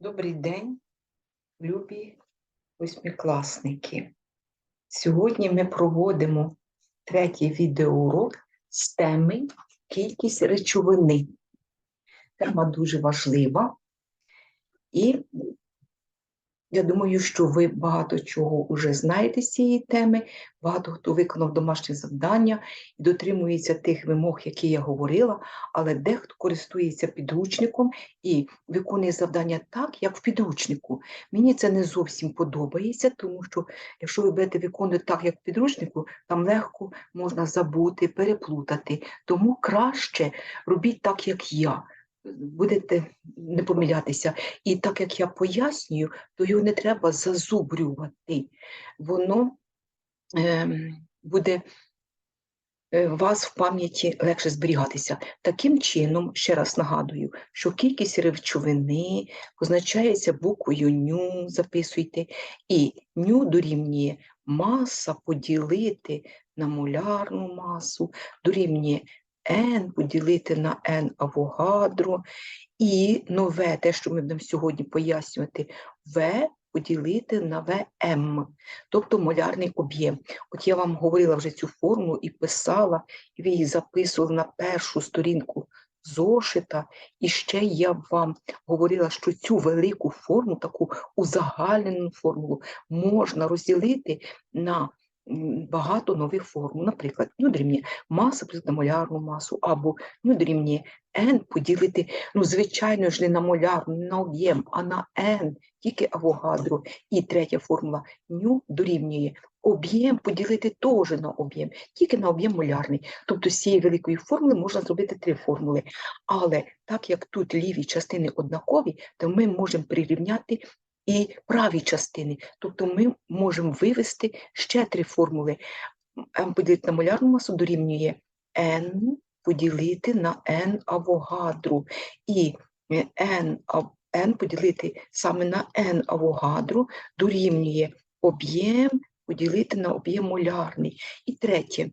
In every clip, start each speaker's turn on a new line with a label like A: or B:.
A: Добрий день, любі восьмикласники. Сьогодні ми проводимо третій відеоурок з теми кількість речовини. Тема дуже важлива, і я думаю, що ви багато чого вже знаєте з цієї теми, багато хто виконав домашнє завдання і дотримується тих вимог, які я говорила, але дехто користується підручником і виконує завдання так, як в підручнику. Мені це не зовсім подобається, тому що якщо ви будете виконувати так, як в підручнику, там легко можна забути, переплутати. Тому краще робіть так, як я. Будете не помилятися. І так як я пояснюю, то його не треба зазубрювати. Воно е, буде вас в пам'яті легше зберігатися. Таким чином, ще раз нагадую, що кількість речовини позначається буквою ню, записуйте, і ню дорівнює маса поділити на молярну масу, дорівнює n поділити на n авогадро, і нове, те, що ми будемо сьогодні пояснювати, В поділити на ВМ, тобто молярний об'єм. От я вам говорила вже цю формулу і писала, і ви її записували на першу сторінку зошита. І ще я вам говорила, що цю велику форму, таку узагальнену формулу, можна розділити на багато нових формул. Наприклад, ну, дорівнює маса плюс на молярну масу, або ну, дорівнює n поділити, ну, звичайно ж, не на молярну, не на об'єм, а на n, тільки авогадро. І третя формула ню дорівнює об'єм поділити теж на об'єм, тільки на об'єм молярний. Тобто з цієї великої формули можна зробити три формули. Але так як тут ліві частини однакові, то ми можемо прирівняти і праві частини. Тобто ми можемо вивести ще три формули. М поділити на молярну масу дорівнює n поділити на n авогадру. І е, n, n поділити саме на n авогадру дорівнює об'єм поділити на об'єм молярний. І третє,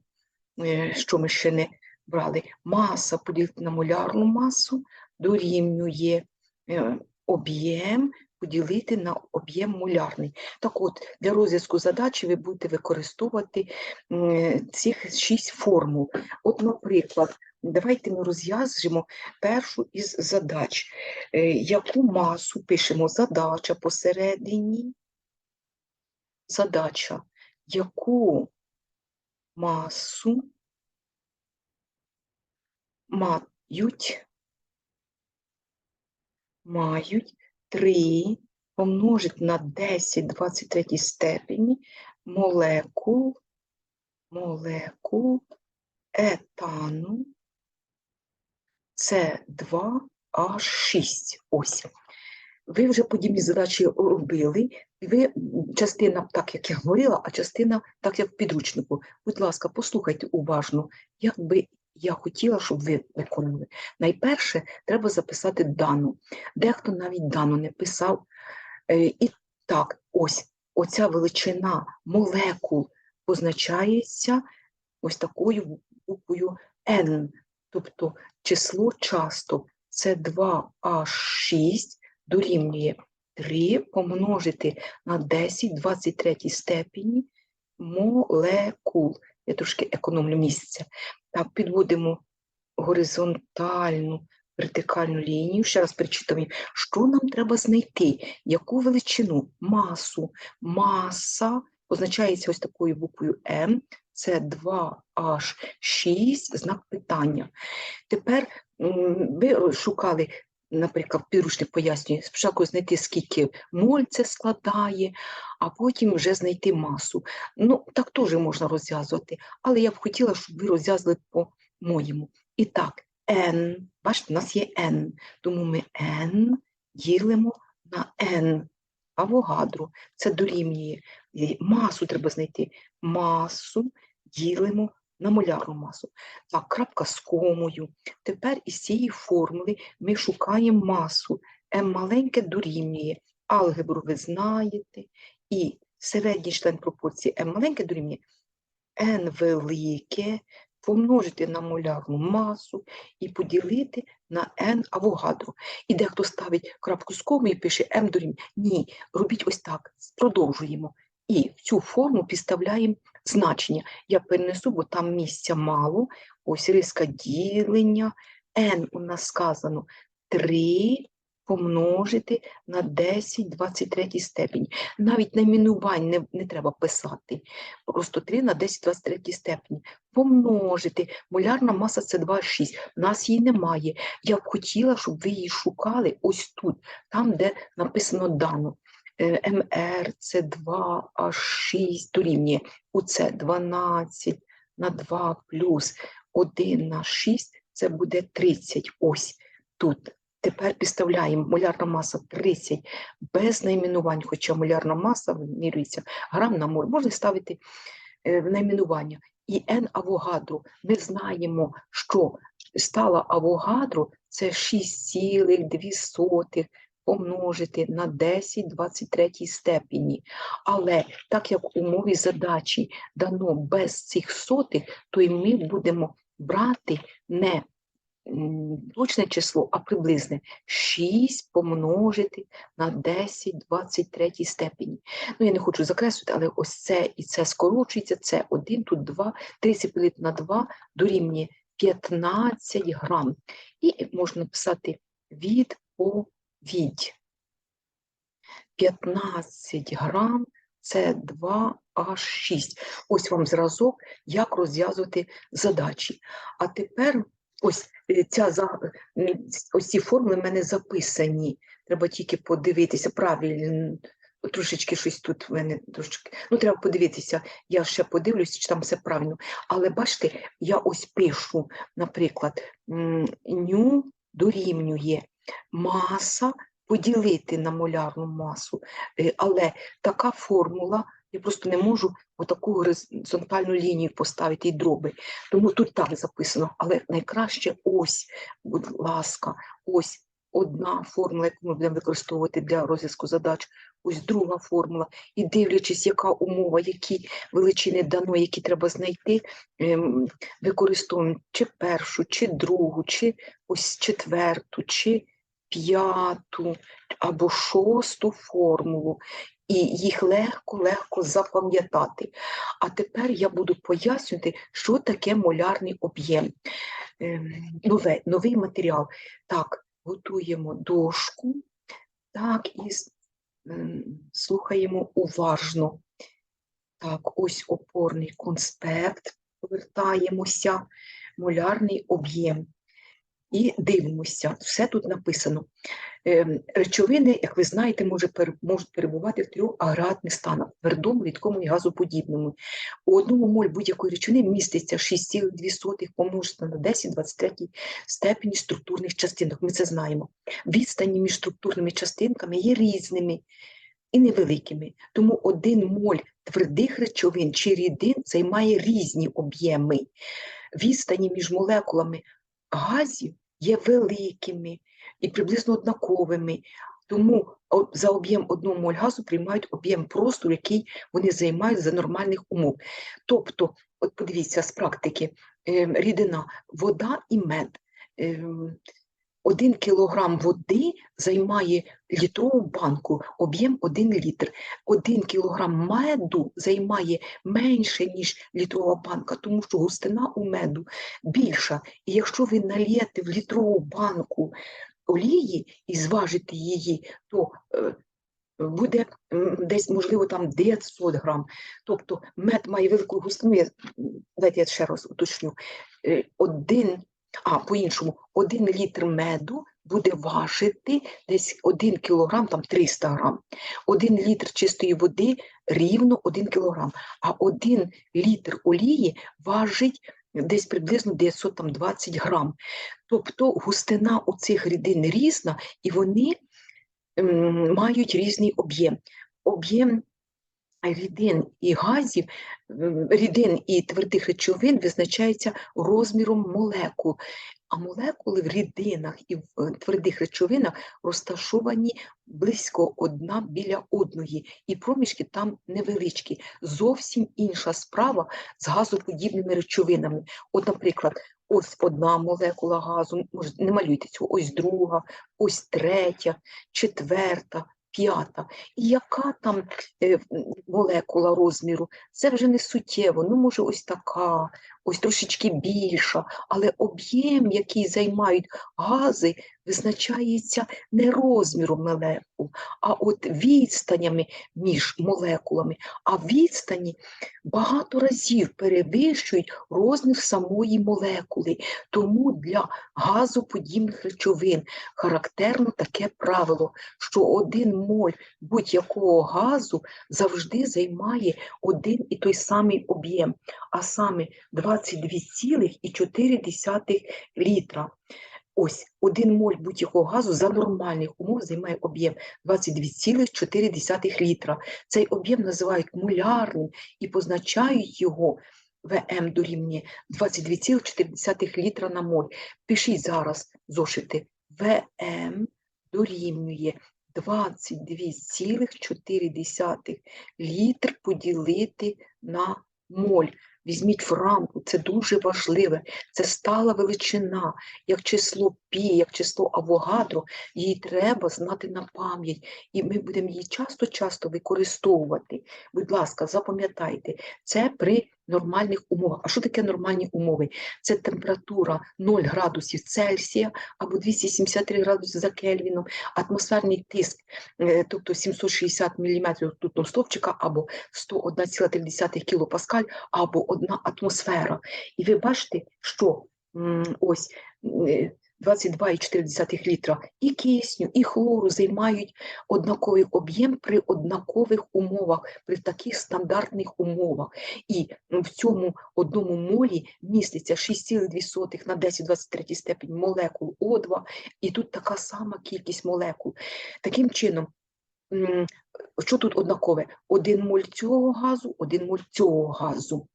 A: е, що ми ще не брали, маса поділити на молярну масу дорівнює е, об'єм поділити на об'єм молярний. Так от, для розв'язку задачі ви будете використовувати цих шість формул. От, наприклад, давайте ми розв'яжемо першу із задач. Е, Яку масу пишемо задача посередині? Задача. Яку масу мають, мають 3 помножити на 10 23 степені молекул, молекул етану С2H6. Ось. Ви вже подібні задачі робили, ви частина так, як я говорила, а частина так, як в підручнику. Будь ласка, послухайте уважно, як би я хотіла, щоб ви виконали. Найперше, треба записати дану. Дехто навіть дану не писав. Е, І так, ось оця величина молекул позначається ось такою буквою N, тобто число часток це 2H6 дорівнює 3 помножити на 10 23 степені молекул. Я трошки економлю місяця. Так, підводимо горизонтальну вертикальну лінію. Ще раз перечитаємо, що нам треба знайти, яку величину, масу. Маса позначається ось такою буквою М, це 2H6, знак питання. Тепер ви шукали, наприклад, підручник пояснює, спочатку знайти, скільки моль це складає, а потім вже знайти масу. Ну, так теж можна розв'язувати, але я б хотіла, щоб ви розв'язали по-моєму. І так, n, бачите, у нас є n, тому ми n ділимо на n. Авогадро, це дорівнює масу треба знайти. Масу ділимо на молярну масу. Так, крапка з комою. Тепер із цієї формули ми шукаємо масу. m маленьке дорівнює. Алгебру ви знаєте. І середній член пропорції m маленьке дорівнює n велике помножити на молярну масу і поділити на n авогадро. І дехто ставить крапку з комою і пише m дорівнює. Ні, робіть ось так, продовжуємо. І в цю форму підставляємо значення. Я перенесу, бо там місця мало. Ось риска ділення. n у нас сказано 3 помножити на 10 23 степені. Навіть найменувань не, не треба писати. Просто 3 на 10 23 степені. Помножити. Молярна маса це 2,6. У нас її немає. Я б хотіла, щоб ви її шукали ось тут, там, де написано дано. МР це 2 аж 6 дорівнює. Оце 12 на 2 плюс 1 на 6, це буде 30. Ось тут. Тепер підставляємо молярна маса 30 без найменувань, хоча молярна маса вимірюється грам на моль. Можна ставити е, в найменування. І N авогадро. Ми знаємо, що стала авогадро це 6,2 помножити на 10 23 степені. Але так як у мові задачі дано без цих сотих, то і ми будемо брати не точне число, а приблизне 6 помножити на 10 23 степені. Ну, я не хочу закреслити, але ось це і це скорочується, це 1, тут 2, 30 поділити на 2 дорівнює 15 грам. І можна написати відповідь. 15 грам це 2 аж 6. Ось вам зразок, як розв'язувати задачі. А тепер ось е, ця ось ці формули в мене записані. Треба тільки подивитися правильно. Трошечки щось тут в мене трошечки. Ну, треба подивитися. Я ще подивлюся, чи там все правильно. Але бачите, я ось пишу, наприклад, ню дорівнює маса поділити на молярну масу. Е, Але така формула, я просто не можу отаку горизонтальну лінію поставити і дроби. Тому тут так записано. Але найкраще ось, будь ласка, ось одна формула, яку ми будемо використовувати для розв'язку задач, ось друга формула. І дивлячись, яка умова, які величини дано, які треба знайти, ем, використовуємо чи першу, чи другу, чи ось четверту, чи п'яту або шосту формулу, і їх легко-легко запам'ятати. А тепер я буду пояснювати, що таке молярний об'єм. Ем, Нове, новий матеріал. Так, готуємо дошку, так, і ем, слухаємо уважно. Так, ось опорний конспект, повертаємося, молярний об'єм. І дивимося, все тут написано. Ем, Речовини, як ви знаєте, можуть перебувати в трьох агрегатних станах твердому, рідкому і газоподібному. У одному моль будь-якої речовини міститься 6,2 помножити на 10 23 степені структурних частинок. Ми це знаємо. Відстані між структурними частинками є різними і невеликими. Тому один моль твердих речовин чи рідин займає різні об'єми. Відстані між молекулами газів є великими і приблизно однаковими. Тому за об'єм одного моль приймають об'єм простору, який вони займають за нормальних умов. Тобто, от подивіться з практики, ем, рідина, вода і мед. Один кілограм води займає літрову банку, об'єм 1 літр. Один кілограм меду займає менше, ніж літрова банка, тому що густина у меду більша. І якщо ви нальєте в літрову банку олії і зважите її, то е, буде десь, можливо, там 900 грам. Тобто мед має велику густину. Я, м, давайте я ще раз уточню. Е, Один, а по-іншому, один літр меду буде важити десь 1 кілограм, там 300 грам. Один літр чистої води рівно 1 кілограм, а один літр олії важить десь приблизно 920 грам. Тобто густина у цих рідин різна, і вони м, мають різний об'єм. Об'єм рідин і газів рідин і твердих речовин визначається розміром молекул. А молекули в рідинах і в е, твердих речовинах розташовані близько одна біля одної, і проміжки там невеличкі. Зовсім інша справа з газоподібними речовинами. От, наприклад, ось одна молекула газу, може, не малюйте цього, ось друга, ось третя, четверта, п'ята. І яка там е, молекула розміру? Це вже не суттєво. Ну, може, ось така, ось трошечки більша, але об'єм, який займають гази, визначається не розміром молекул, а от відстанями між молекулами. А відстані багато разів перевищують розмір самої молекули. Тому для газоподібних речовин характерно таке правило, що один моль будь-якого газу завжди займає один і той самий об'єм, а саме 22,4 літра. Ось один моль будь-якого газу за нормальних умов займає об'єм 22,4 літра. Цей об'єм називають молярним і позначають його ВМ дорівнює 22,4 літра на моль. Пишіть зараз зошити. ВМ дорівнює 22,4 літр поділити на моль. Візьміть в рамку, це дуже важливе. Це стала величина, як число пі, як число авогадро, її треба знати на пам'ять, і ми будемо її часто-часто використовувати. Будь ласка, запам'ятайте, це при нормальних умовах. А що таке нормальні умови? Це температура 0 градусів Цельсія або 273 градуси за Кельвіном, атмосферний тиск, е, тобто 760 мм ртутного стовпчика або 101,3 кілопаскаль, або одна атмосфера. І ви бачите, що ось е, 22,4 літра і кисню, і хлору займають однаковий об'єм при однакових умовах, при таких стандартних умовах. І в цьому одному молі міститься 6,2 на 10-23 степень молекул О2, і тут така сама кількість молекул. Таким чином, що тут однакове? Один моль цього газу, один моль цього газу.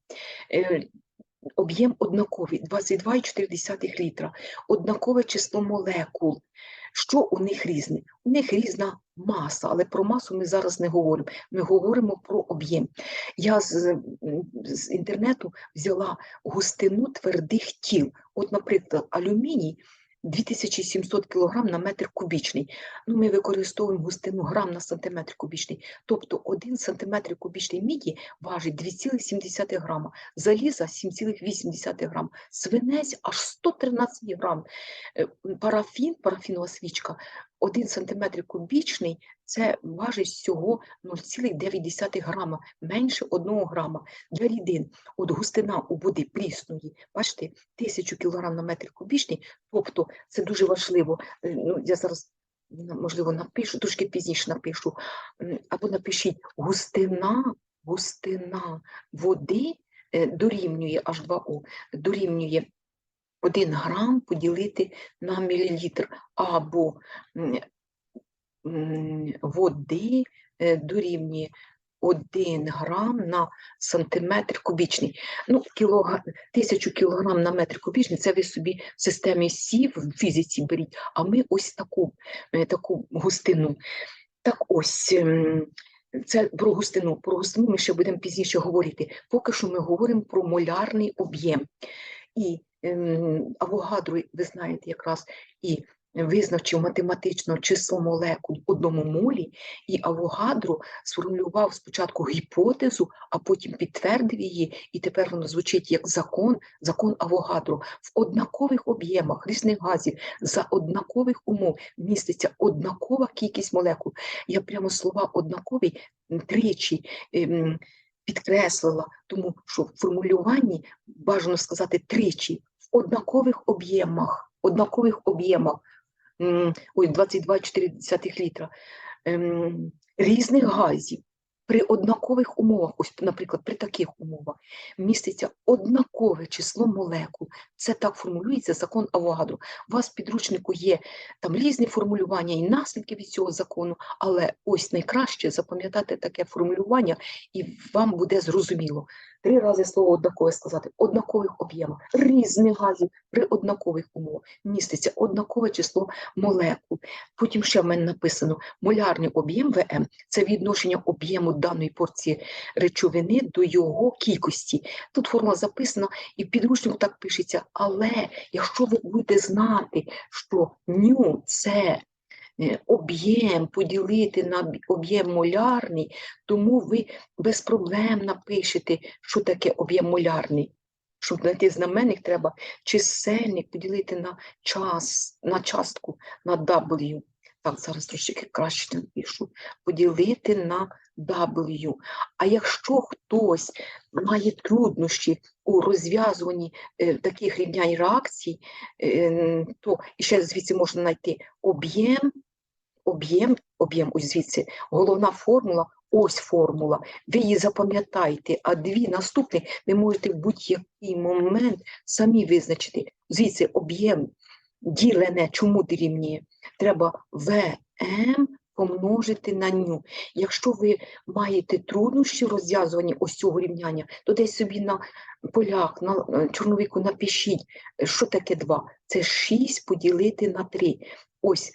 A: Об'єм однаковий 22,4 літра, однакове число молекул. Що у них різне? У них різна маса, але про масу ми зараз не говоримо. Ми говоримо про об'єм. Я з, з інтернету взяла густину твердих тіл. От, наприклад, алюміній 2700 кг на метр кубічний. Ну, ми використовуємо густину грам на сантиметр кубічний. Тобто 1 сантиметр кубічний міді важить 2,7 грама, заліза 7,8 грам, свинець аж 113 грам. Е, Парафін, парафінова свічка, 1 сантиметр кубічний це важить всього 0,9 грама, менше 1 грама. Для рідин, от густина у води прісної, бачите, 1000 кг на метр кубічний, тобто це дуже важливо. Е, Ну, я зараз можливо напишу, трошки пізніше напишу, або напишіть густина, густина води е, дорівнює H2O, дорівнює 1 грам поділити на мілілітр, або води е, дорівнює 1 грам на сантиметр кубічний. Ну, кілога... тисячу кілограм на метр кубічний, це ви собі в системі СІ в фізиці беріть, а ми ось таку, е, таку густину. Так ось, ем, це про густину. Про густину ми ще будемо пізніше говорити. Поки що ми говоримо про молярний об'єм. І ем, Авогадро, ви знаєте, якраз і визначив математично число молекул в одному молі, і Авогадро сформулював спочатку гіпотезу, а потім підтвердив її, і тепер воно звучить як закон, закон Авогадро. В однакових об'ємах різних газів за однакових умов міститься однакова кількість молекул. Я прямо слова однакові тричі ем, підкреслила, тому що в формулюванні бажано сказати тричі однакових об'ємах, однакових об'ємах, ой, 22,4 літра, ем, різних газів. При однакових умовах, ось, наприклад, при таких умовах, міститься однакове число молекул Це так формулюється закон Авогадро. У вас в підручнику є там різні формулювання і наслідки від цього закону, але ось найкраще запам'ятати таке формулювання, і вам буде зрозуміло. Три рази слово однакове сказати, однакових об'ємах, різних газів при однакових умовах міститься однакове число молекул. Потім ще в мене написано молярний об'єм ВМ це відношення об'єму даної порції речовини до його кількості. Тут формула записана, і в підручнику так пишеться. Але якщо ви будете знати, що ню це об'єм поділити на об'єм молярний, тому ви без проблем напишете, що таке об'єм молярний. Щоб знайти знаменник, треба чисельник поділити на час, на частку, на W. Так, зараз трошки краще напишу. Поділити на W. А якщо хтось має труднощі у розв'язуванні е, таких рівнянь реакцій, е, то ще звідси можна знайти об'єм, об'єм, об'єм, ось звідси, головна формула, ось формула. Ви її запам'ятаєте, а дві наступні ви можете в будь-який момент самі визначити. Звідси об'єм ділене, чому дорівнює? Треба ВМ помножити на ню. Якщо ви маєте труднощі в розв'язуванні ось цього рівняння, то десь собі на полях, на е, чорновику напишіть, е, що таке 2? Це 6 поділити на 3. Ось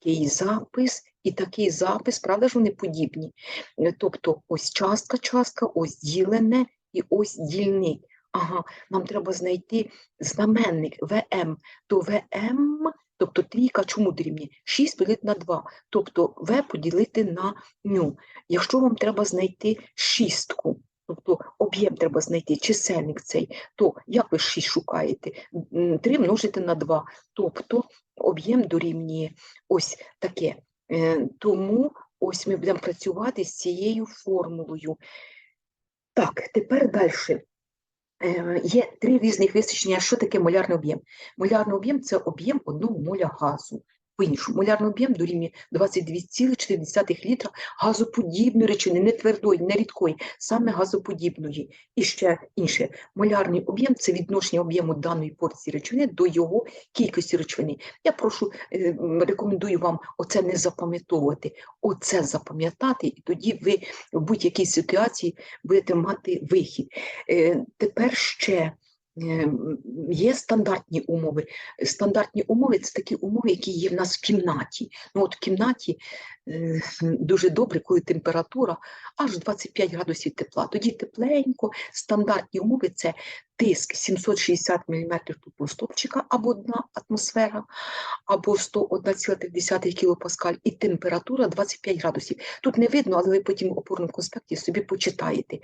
A: такий запис і такий запис, правда ж вони подібні? Е, Тобто ось частка, частка, ось ділене і ось дільник. Ага, нам треба знайти знаменник ВМ, то ВМ, тобто трійка чому дорівнює? 6 поділити на 2, тобто В поділити на ню. Якщо вам треба знайти шістку, тобто об'єм треба знайти, чисельник цей, то як ви 6 шукаєте? 3 множити на 2, тобто об'єм дорівнює ось таке. Е, Тому ось ми будемо працювати з цією формулою. Так, тепер далі. Е, Є три різних визначення, що таке молярний об'єм. Молярний об'єм це об'єм одного моля газу. По-іншому, молярний об'єм дорівнює 22,4 літра газоподібної речовини, не твердої, не рідкої, саме газоподібної. І ще інше, молярний об'єм це відношення об'єму даної порції речовини до його кількості речовини. Я прошу, е, рекомендую вам оце не запам'ятовувати, оце запам'ятати, і тоді ви в будь-якій ситуації будете мати вихід. Е, Тепер ще є стандартні умови. Стандартні умови це такі умови, які є в нас в кімнаті. Ну, от в кімнаті е, дуже добре, коли температура аж 25 градусів тепла. Тоді тепленько, стандартні умови це тиск 760 мм тупого стопчика або одна атмосфера, або 101,3 кілопаскаль, і температура 25 градусів. Тут не видно, але ви потім в опорному конспекті собі почитаєте.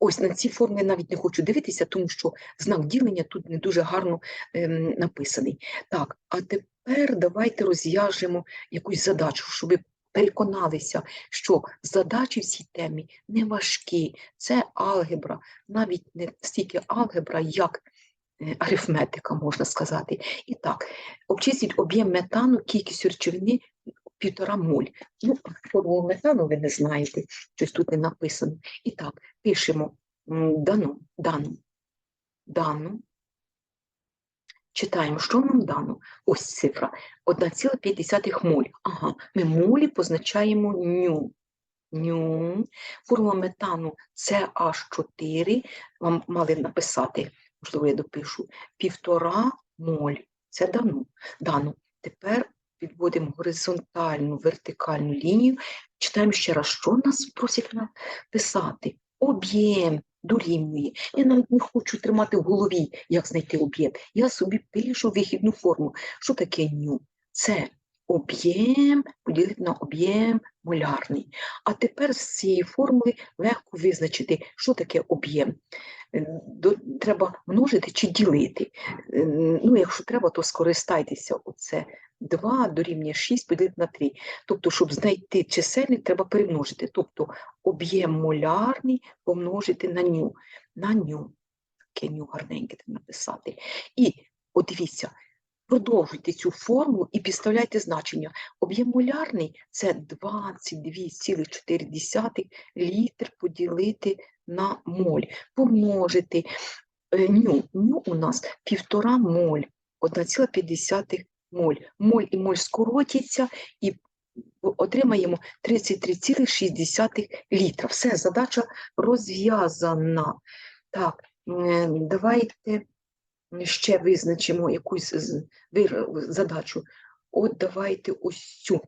A: Ось на ці форми я навіть не хочу дивитися, тому що знак ділення тут не дуже гарно ем, написаний. Так, а тепер давайте розв'яжемо якусь задачу, щоб ви переконалися, що задачі в цій темі не важкі. Це алгебра, навіть не стільки алгебра, як е, арифметика, можна сказати. І так, обчисліть об'єм метану кількістю речовини півтора моль. Ну, формулу метану ви не знаєте, щось тут не написано. І так, пишемо м, дано, дано, дано. Читаємо, що нам дано? Ось цифра 1,5 моль. Ага, ми молі позначаємо ню. Ню. Формула метану CH4. Вам мали написати, можливо, я допишу, півтора моль. Це дано. дано. Тепер підводимо горизонтальну, вертикальну лінію. Читаємо ще раз, що нас просять написати. Об'єм дорівнює. Я навіть не хочу тримати в голові, як знайти об'єм. Я собі пишу вихідну форму. Що таке ню? Це об'єм поділити на об'єм молярний. А тепер з цієї формули легко визначити, що таке об'єм. Е, Треба множити чи ділити. Е, Ну, якщо треба, то скористайтеся. Оце 2 дорівнює 6 поділити на 3. Тобто, щоб знайти чисельник, треба перемножити. Тобто об'єм молярний помножити на ню. На ню. Таке ню гарненьке написати. І от дивіться, продовжуйте цю формулу і підставляйте значення. Об'єм молярний це 22,4 літр поділити на моль. Помножити е, ню. Ню у нас півтора моль, 1,5 моль. Моль і моль скоротяться і отримаємо 33,6 літра. Все, задача розв'язана. Так, давайте ще визначимо якусь задачу. От давайте ось цю.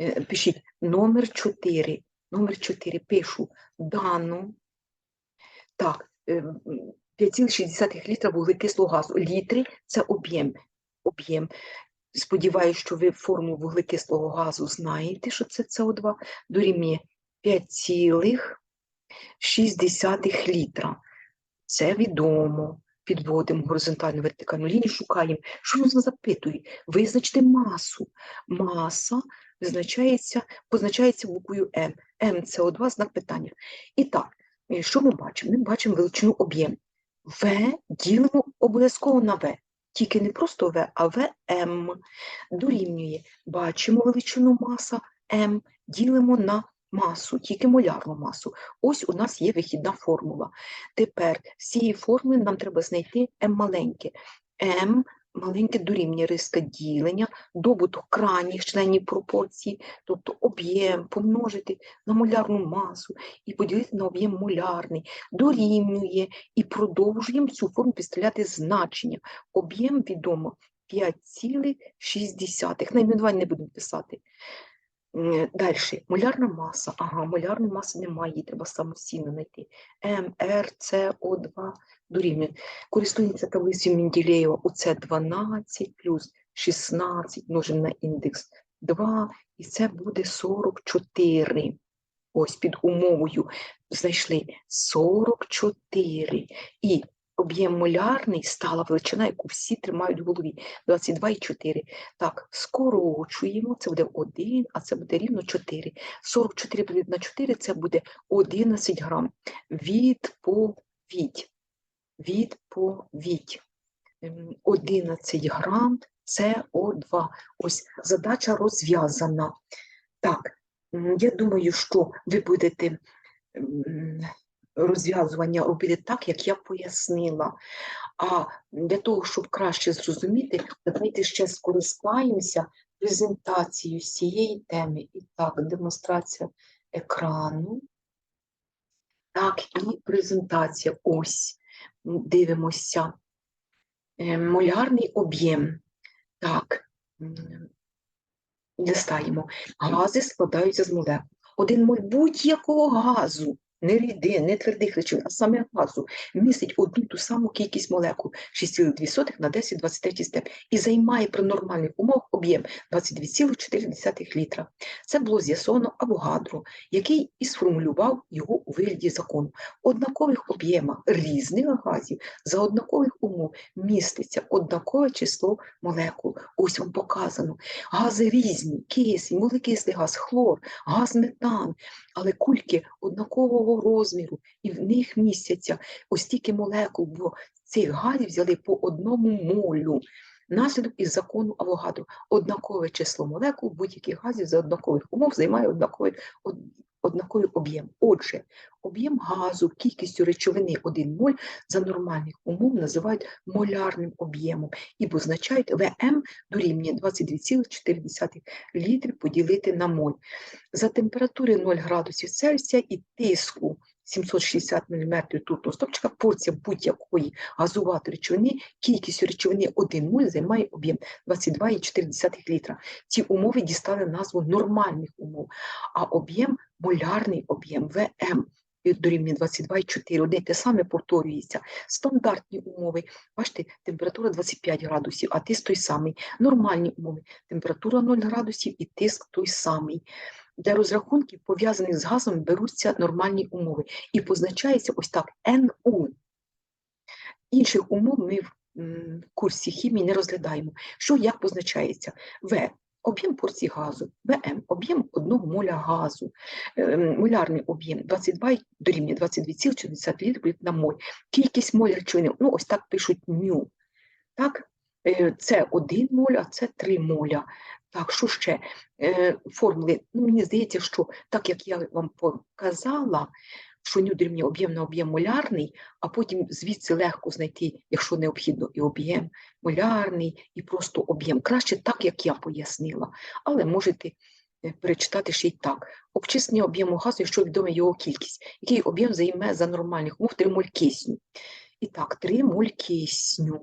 A: Е, Пишіть номер 4. Номер 4 пишу дану. Так, е, 5,6 літра вуглекислого газу. Літри це об'єм. Об'єм. Сподіваюсь, що ви формулу вуглекислого газу знаєте, що це СО2 дорівнює 5,6 літра. Це відомо. Підводимо горизонтальну вертикальну лінію, шукаємо. Що нас запитує? Визначте масу. Маса визначається, позначається буквою М. М це О2, знак питання. І так, е, що ми бачимо? Ми бачимо величину об'єм. В ділимо обов'язково на В. Тільки не просто В, а ВМ. Дорівнює. Бачимо величину маса М, ділимо на масу, тільки молярну масу. Ось у нас є вихідна формула. Тепер з цієї формули нам треба знайти М маленьке. М маленьке дорівнює риска ділення, добуток крайніх членів пропорції, тобто об'єм помножити на молярну масу і поділити на об'єм молярний, дорівнює і продовжуємо цю форму підставляти значення. Об'єм відомо 5,6. Найменувань не будемо писати. Далі, молярна маса. Ага, молярної маси немає, її треба самостійно знайти. МР, СО2 дорівнює. Користується таблицею Менделєєва УЦ 12 плюс 16 множимо на індекс 2, і це буде 44. Ось під умовою знайшли 44. І об'єм молярний стала величина, яку всі тримають в голові 22,4. Так, скорочуємо, це буде 1, а це буде рівно 4. 44 поділити на 4 це буде 11 грам. Відповідь. Відповідь. Ем, 11 грам СО2. Ось задача розв'язана. Так, я думаю, що ви будете розв'язування робити так, як я пояснила. А для того, щоб краще зрозуміти, давайте ще скористаємося презентацією цієї теми. І так, демонстрація екрану. Так, і презентація. Ось. Дивимося. Е, Молярний об'єм. Так. м, Листаємо. Гази складаються з молекул. Один моль будь-якого газу, не рідин, не твердих речовин, а саме газу, містить одну ту саму кількість молекул 6,2 на 10 23 степень і займає при нормальних умовах об'єм 22,4 літра. Це було з'ясовано Авогадро, який і сформулював його у вигляді закону. В однакових об'ємах різних газів за однакових умов міститься однакове число молекул. Ось вам показано. Гази різні, кисень, вуглекислий газ, хлор, газ метан, але кульки однакового розміру, і в них містяться ось стільки молекул, бо цих газів взяли по одному молю. Наслідок із закону Авогадро. Однакове число молекул будь-яких газів за однакових умов займає однаковий, од- однаковий об'єм. Отже, об'єм газу кількістю речовини 1 моль за нормальних умов називають молярним об'ємом і позначають ВМ дорівнює 22,4 літри поділити на моль. За температури 0 градусів Цельсія і тиску 760 мм ртутного стопчика порція будь-якої газуватої речовини кількістю речовини 1 моль займає об'єм 22,4 літра. Ці умови дістали назву нормальних умов, а об'єм молярний об'єм ВМ дорівнює 22,4. Одне й те саме повторюється. Стандартні умови. Бачите, температура 25 градусів, а тиск той самий. Нормальні умови. Температура 0 градусів і тиск той самий. Для розрахунків, пов'язаних з газом, беруться нормальні умови і позначається ось так НУ. Інших умов ми в курсі хімії не розглядаємо. Що як позначається? В. Об'єм порції газу, ВМ, об'єм одного моля газу, е, молярний об'єм 22 й- дорівнює 22,60 літрів на моль. Кількість моль речовини, ну ось так пишуть ню. Так? Е, Це 1 моль, а це 3 моля. Так, що ще? Е, Формули, ну мені здається, що так як я вам показала, що ню дорівнює об'єм на об'єм молярний, а потім звідси легко знайти, якщо необхідно, і об'єм молярний, і просто об'єм. Краще так, як я пояснила, але можете е, перечитати ще й так. Обчислення об'єму газу, якщо відома його кількість, який об'єм займе за нормальних умов 3 моль кисню. І так, 3 моль кисню.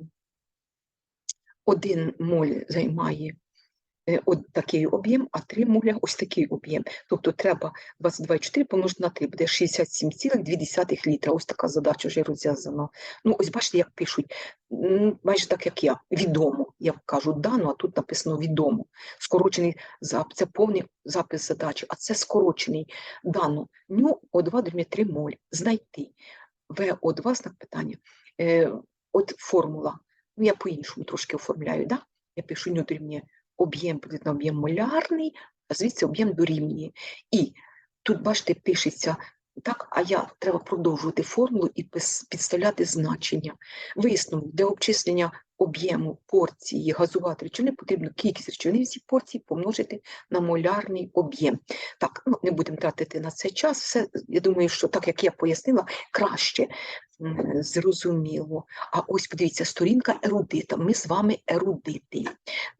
A: Один моль займає от такий об'єм, а 3 моля ось такий об'єм. Тобто треба 22,4 помножити на 3, буде 67,2 літра. Ось така задача вже розв'язана. Ну, ось бачите, як пишуть, майже так, як я, відомо. Я кажу дано, а тут написано відомо. Скорочений запис, це повний запис задачі, а це скорочений дано. Ню О2 дорівнює 3 моль. Знайти. ВО2 знак питання. Е, от формула. Ну, я по-іншому трошки оформляю, да? Я пишу ню дорівнює об'єм поділити на об'єм молярний, а звідси об'єм дорівнює. І тут, бачите, пишеться так, а я треба продовжувати формулу і підставляти значення. Висновок для обчислення об'єму порції газувати речовини потрібно кількість речовини в цій порції помножити на молярний об'єм. Так, ну не будемо тратити на це час. Все, я думаю, що так як я пояснила, краще зрозуміло. А ось подивіться, сторінка ерудита. Ми з вами ерудити.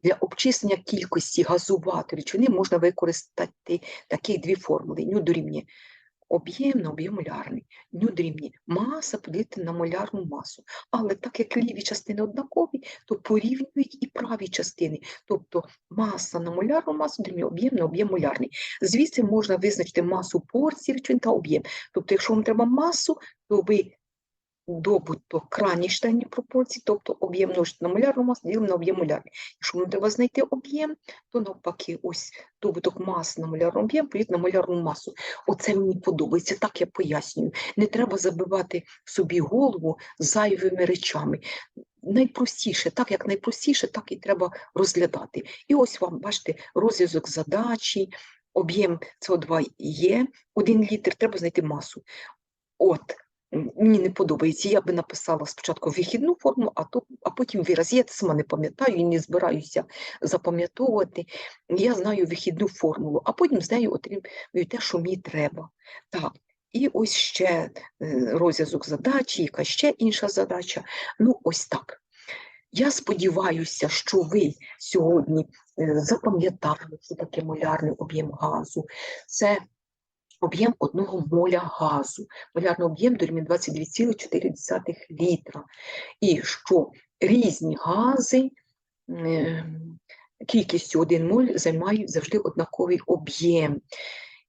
A: Для обчислення кількості газувати речовини можна використати такі дві формули. Ню дорівнює об'єм на об'єм молярний. Ню дрібні, маса поділити на молярну масу. Але так як ліві частини однакові, то порівнюють і праві частини. Тобто маса на молярну масу дрібні об'єм на об'єм молярний. Звідси можна визначити масу порцій речовин та об'єм. Тобто, якщо вам треба масу, то ви добуток крайній штатні пропорції, тобто об'єм множити на молярну масу, ділимо на об'єм молярний. Якщо вам треба знайти об'єм, то навпаки, ось добуток маси на молярну об'єм поділити на молярну масу. Оце мені подобається, так я пояснюю. Не треба забивати собі голову зайвими речами. Найпростіше, так як найпростіше, так і треба розглядати. І ось вам, бачите, розв'язок задачі, об'єм СО2 є, один літр, треба знайти масу. От, мені не подобається. Я би написала спочатку вихідну форму, а, то, а потім вираз. Я сама не пам'ятаю і не збираюся запам'ятовувати. Я знаю вихідну формулу, а потім з нею отримую те, що мені треба. Так. І ось ще е, розв'язок задачі, яка ще інша задача. Ну, ось так. Я сподіваюся, що ви сьогодні е, запам'ятали, що таке молярний об'єм газу. Це об'єм одного моля газу. Молярний об'єм дорівнює 22,4 літра. І що різні гази е, кількістю 1 моль займають завжди однаковий об'єм.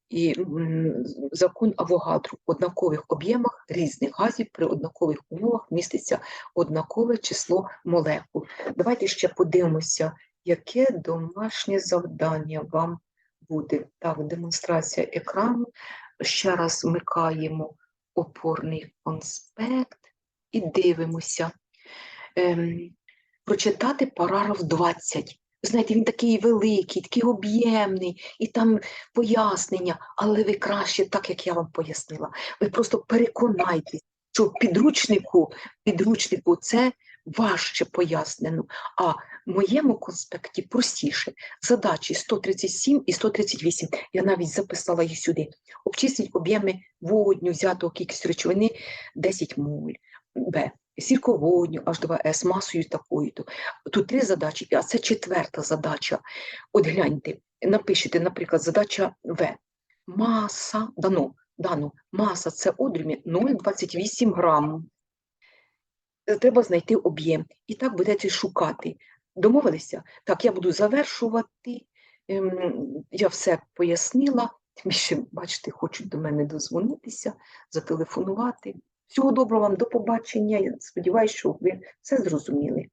A: І закон Авогадру в однакових об'ємах різних газів при однакових умовах міститься однакове число молекул. Давайте ще подивимося, яке домашнє завдання вам буде. Так, демонстрація екрану. Ще раз вмикаємо опорний конспект і дивимося. Ем, прочитати параграф 20. Знаєте, він такий великий, такий об'ємний, і там пояснення, але ви краще, так як я вам пояснила. Ви просто переконайтесь, що в підручнику, підручнику це важче пояснено, а в моєму конспекті простіше. Задачі 137 і 138. Я навіть записала їх сюди. Обчисліть об'єми водню взятого кількістю речовини 10 моль. Б. Сірководню H2S масою такою-то. Тут три задачі, а це четверта задача. От гляньте, напишіть, наприклад, задача В. Маса дано, дано, маса це одрімі 0,28 грамів. Е, Треба знайти об'єм. І так будете шукати. Домовилися? Так, я буду завершувати. Ем, Я все пояснила. Тим більше, бачите, хочуть до мене дозвонитися, зателефонувати. Всього доброго вам, до побачення. Я сподіваюся, що ви все зрозуміли.